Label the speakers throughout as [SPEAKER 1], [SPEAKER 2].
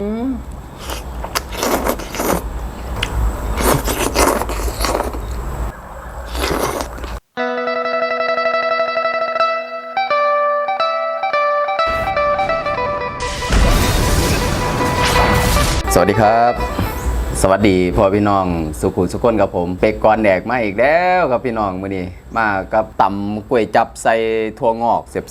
[SPEAKER 1] สวัสดีครับ สวัสดีพ่อพี่น้องสุขุมสุขคนกับผม เป็กกอนแดกมาอีกแล้วครับพี่น้องมื้อนี้มากับตำกล้วยจับใส่ถั่วงอกเสีย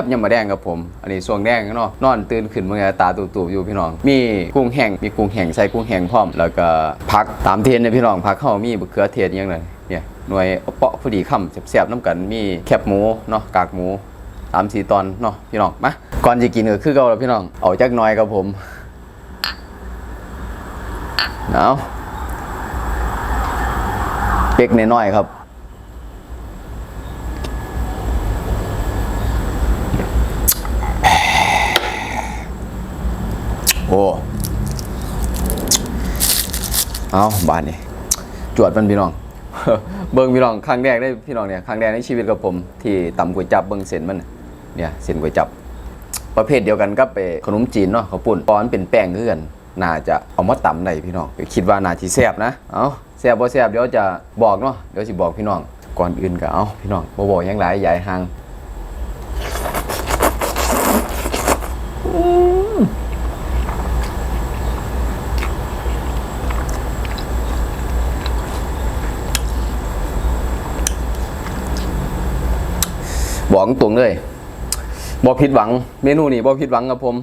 [SPEAKER 1] บๆยำมะแดงครับผม อันนี้ช่วงแดงเนาะนอนตื่นขึ้นเมื่อตาตู่ๆอยู่พี่น้อง มีกุ้งแห้งมีกุ้งแห้งใส่กุ้งแห้งพร้อม แล้วก็ผักตามเทรนเนี่ยพี่น้องผักเข้ามีบะเขือเทศอิหยังเลยเนี่ยหน่วยเปาะพอดีคำแซ่บๆน้ำกันมีแคบหมูเนาะกากหมูสามสี่ตอนเนาะพี่น้องมาก่อนจะกินก็คือเก่าแล้วพี่น้องเอาจักหน่อยครับผม เอาเป๊กน้อยๆครับโอ้เอาบานนี่จวดมันพี่น้อง เบิ้งพี่น้องครั้งแรกได้พี่น้องเนี่ยครั้งแรกในชีวิตกับผม ที่ตำก๋วยจับเบิ้งเส้นมันเนี่ยเส้นก๋วยจับ ประเภทเดียวกันกับไปขนมจีนเนาะเขาปุ่นตอนเป็นแป้งคือกัน น่าจะเอามาตำได้พี่น้องคิดว่าน่าสิแซ่บนะเอาแซ่บบ่แซ่บเดี๋ยวจะบอกเนาะเดี๋ยวสิบอกพี่น้องก่อนอื่นก็เอาพี่น้องบ่บอกยังหลายใหญ่ห่างบอกตรงเลยบ่ผิดหวังเมนูนี้บ่ผิดหวังกับผม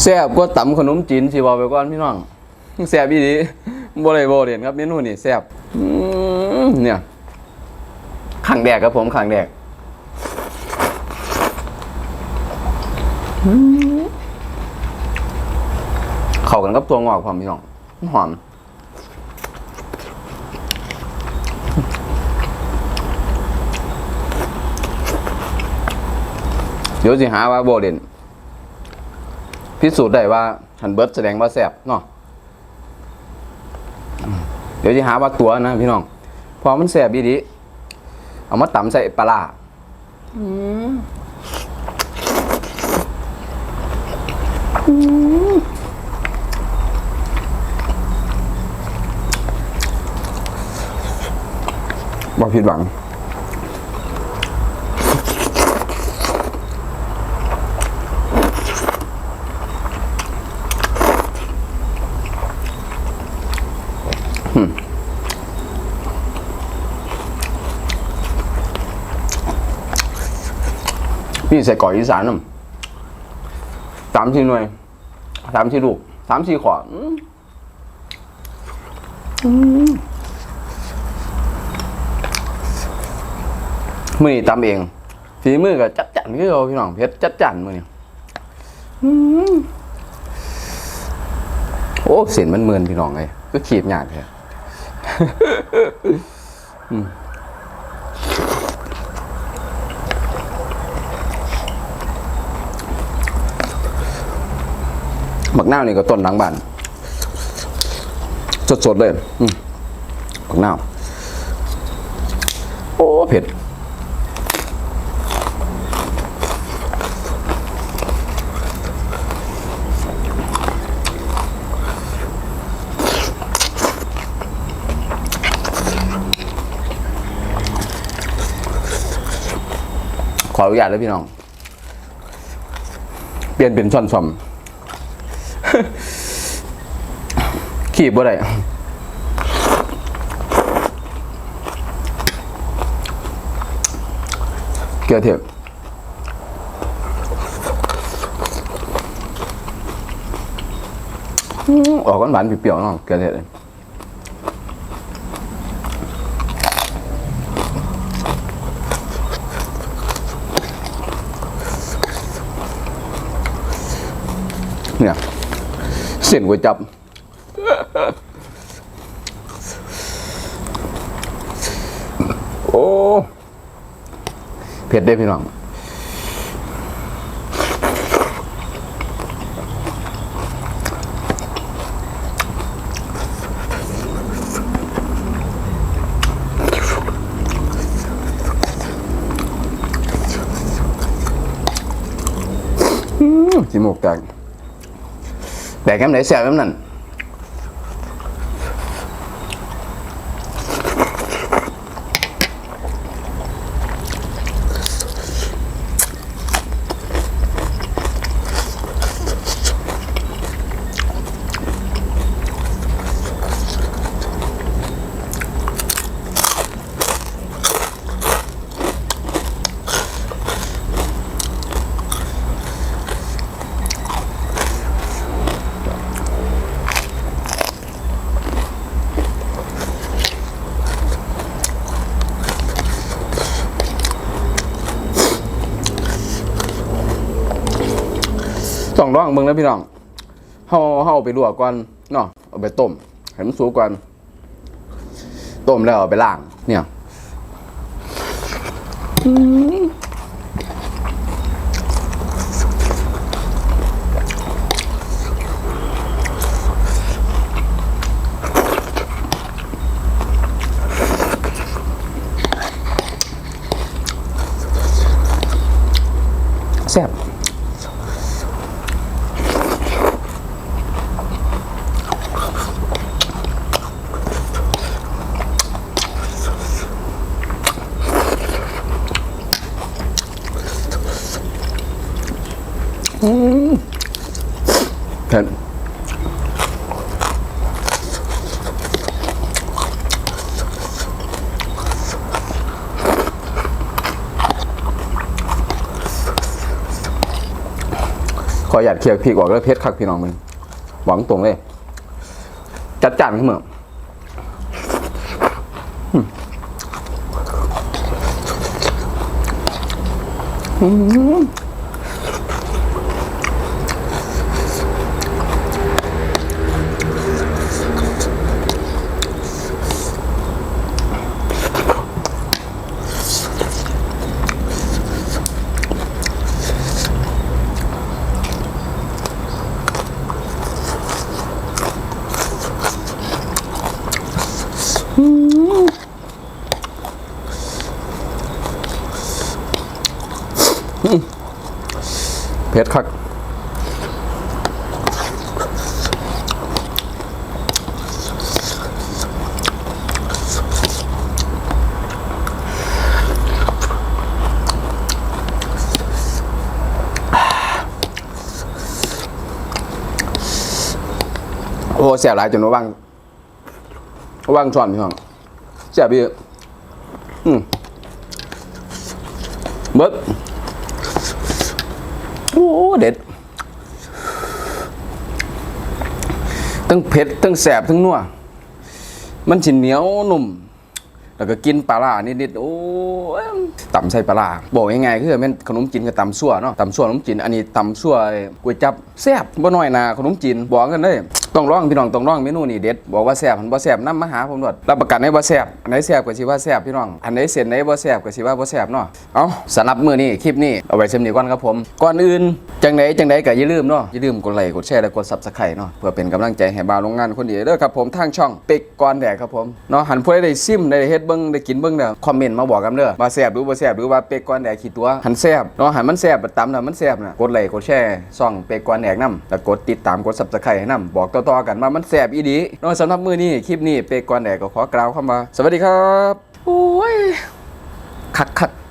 [SPEAKER 1] แซ่บกว่าตำขนมจีนสิบอกไปก่อนพี่น้องแซ่บอีดีบ่ได้บ่เด่นครับเมนูนี่แซ่บเนี่ยขังแดกครับผมขังแดกเข้ากันกับตัวงอกความพี่น้องหอมเดี๋ยวสิหาว่าบ่เด่น พิสูจน์ได้ว่าหันเบิร์ดแสดงว่าแสบเนาะอืมเดี๋ยวจะหาว่าตัวนะพี่น้อง พอมันแสบดีดีเอามาตำใส่ปลาร้าบ่ผิดหวัง พี่ใส่ก่อยอีสานน่ะสามสี่หน่วยสามสี่ลูกสามสี่ขวาอืมอืมมือนี่ตำเองฝีมือกับจัดจันคือเราพี่น้องเพชรจัดจันมือนี่โอ้เสียนมันเมือนพี่น้องไงก็ขีบหยาดเลย หมักนาวนี่ก็ต้นหลังบ้านสดๆเลยมหมักนาวโอ้เผ็ดขออนุญาตเลยพี่น้อง เปลี่ยนเป็นช่อนซอม ขีบบ่ได้เกลืเถียบอก้อนหวานเปรี้ยวๆเนาะเกลือเทียเลยเนี่ย ส้นก๋วยจับ โอ้เผ็ดได้พี่น้องสิหมกแตกแตก แก้มไห ต้องร้องเบิ่งแล้วพี่น้องเฮาเฮาเอาไปลวกก่อนเนาะเอาไปต้มให้มันสุกก่อนต้มแล้วเอาไปล้างเนี่ย อหยาดเคี่ยวพริกออกแล้วเพชรคักพี่น้องมึงหวังตรงเลย จัดจานขึ้นมา เพชรคักโอ้เสียหลายจนว่างว่างช้อนพี่น้องเสียพี่อืมเบิด โอ้เด็ดตั้งเผ็ดตั้งแสบทั้งนัวมันฉินเหนียวนุ่ม แล้วก็กินปลาล่านิดๆโอ้ตำใส่ปลาร้าบอกยังไงคือแม่นขนมจีนกับตำซั่วเนาะตำซั่วขนมจีนอันนี้ตำซั่วก๋วยจับแซ่บบ่น้อยหนาขนมจีนบอกกันเลย ต้องร้องพี่น้องต้องร้องเมนูนี้เด็ดบอกว่าแซ่บมันบ่แซ่บน้ำมาหาผมด้วยรับประกันให้บ่แซ่บอันไหนแซ่บก็สิว่าแซ่บพี่น้องอันไหนเส้นไหนบ่แซ่บก็สิว่าบ่แซ่บเนาะเอาสำหรับมื้อนี้คลิปนี้เอาไว้เสำนี้ก่อนครับผมก่อนอื่นจังไดจังไดก็อย่าลืมเนาะอย่าลืมกดไลค์กดแชร์และกด Subscribe เนาะเพื่อเป็นกำลังใจให้บ่าวโรงงานคนดีเด้อครับผมทางช่องเป็กก่อนแดกครับผมเนาะหันผู้ใดได้ซิมได้เฮ็ดเบิ่งได้กินเบิ่งเด้อคอมเมนต์มาบอกกันเด้อว่าแซ่บหรือบ่แซ่บหรือว่าเป็กก่อนแดกขี้ตัวหันแซ่บเนาะหันมันแซ่บตำน่ะมันแซ่บน่ะกดไลค์กดแชร์ช่องเป็กก่อนแดกนํแล้วกดติดตามกด Subscribe ให้นํบอกต่อๆกันว่ามันแซ่บอีดีเนาะสำหรับมื้อนี้คลิปนี้เป็กก่อนแดกก็ขอกล่าวคำว่าสวัสดีครับโอ้ยคักคักๆ